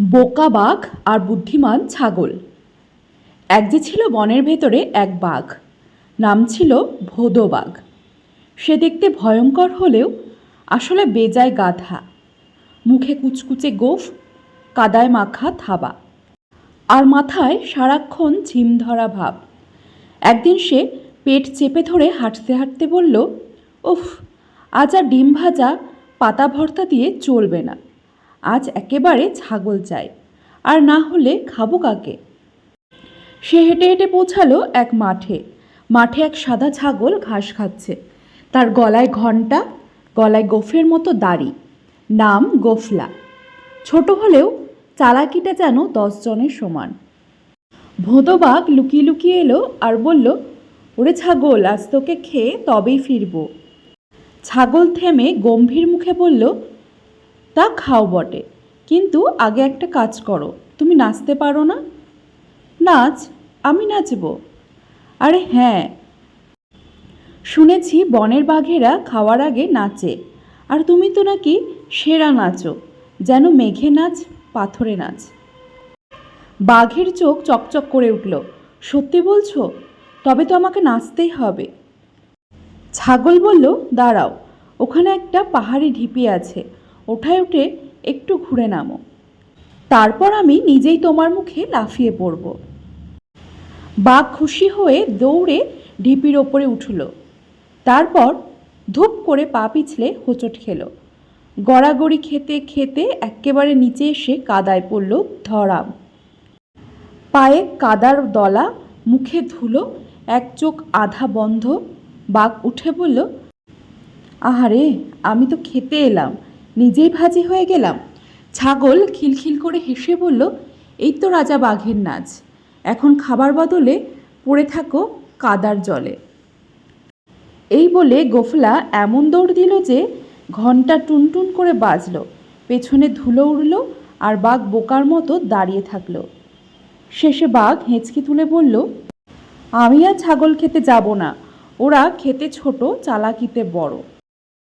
বোকা বাঘ আর বুদ্ধিমান ছাগল। এক যে ছিল বনের ভেতরে এক বাঘ, নাম ছিল ভোদো বাঘ। সে দেখতে ভয়ঙ্কর হলেও আসলে বেজায় গাধা। মুখে কুচকুচে গোফ, কাদায় মাখা থাবা আর মাথায় সারাক্ষণ ঝিম ধরা ভাব। একদিন সে পেট চেপে ধরে হাঁটতে হাঁটতে বলল, উফ, আজ আর ডিম ভাজা, পাতা ভর্তা দিয়ে চলবে না। আজ একেবারে ছাগল চাই, আর না হলে খাব কাকে? সে হেঁটে হেঁটে পৌঁছালো এক মাঠে। মাঠে এক সাদা ছাগল ঘাস খাচ্ছে। তার গলায় ঘণ্টা, গলায় গোফের মতো দাড়ি। নাম গোফলা। ছোট হলেও চালাকিটা যেন দশ জনের সমান। ভোঁদবাগ লুকিয়ে লুকিয়ে এলো আর বলল, ওরে ছাগল, আজ তোকে খেয়ে তবেই ফিরবো। ছাগল থেমে গম্ভীর মুখে বলল তা খাও বটে। কিন্তু আগে একটা কাজ করো, তুমি নাচতে পারো না? নাচ, আমি নাচব। আরে হ্যাঁ। শুনেছি বনের বাঘেরা খাওয়ার আগে নাচে, আর তুমি তো নাকি সেরা নাচো, যেন মেঘে নাচ, পাথরে নাচ। বাঘের চোখ চকচক করে উঠল, সত্যি বলছো? তবে তো আমাকে নাচতেই হবে। ছাগল বলল, দাঁড়াও, ওখানে একটা পাহাড়ি ঢিপি আছে ওঠায় উঠে একটু ঘুরে নামো। তারপর আমি নিজেই তোমার মুখে লাফিয়ে পড়ব। বাঘ খুশি হয়ে দৌড়ে ঢিপির ওপরে উঠল। তারপর ধূপ করে পা পিছলে হোঁচট খেল। গড়াগড়ি খেতে খেতে একেবারে নিচে এসে কাদায় পড়ল ধরাম। পায়ে কাদার দলা, মুখে ধুলো, এক চোখ আধা বন্ধ। বাঘ উঠে বলল, আহারে, আমি তো খেতে এলাম। নিজেই ভাজি হয়ে গেলাম। ছাগল খিলখিল করে হেসে বলল, এই তো রাজা বাঘের নাচ। এখন খাবার বদলে পড়ে থাকো কাদার জলে। এই বলে গোফলা এমন দৌড় দিল যে ঘণ্টা টুনটুন করে বাজলো। পেছনে ধুলো উড়ল আর বাঘ বোকার মতো দাঁড়িয়ে থাকল। শেষে বাঘ হেঁচকি তুলে বলল, আমি আর ছাগল খেতে যাব না। ওরা খেতে ছোট, চালাকিতে বড়।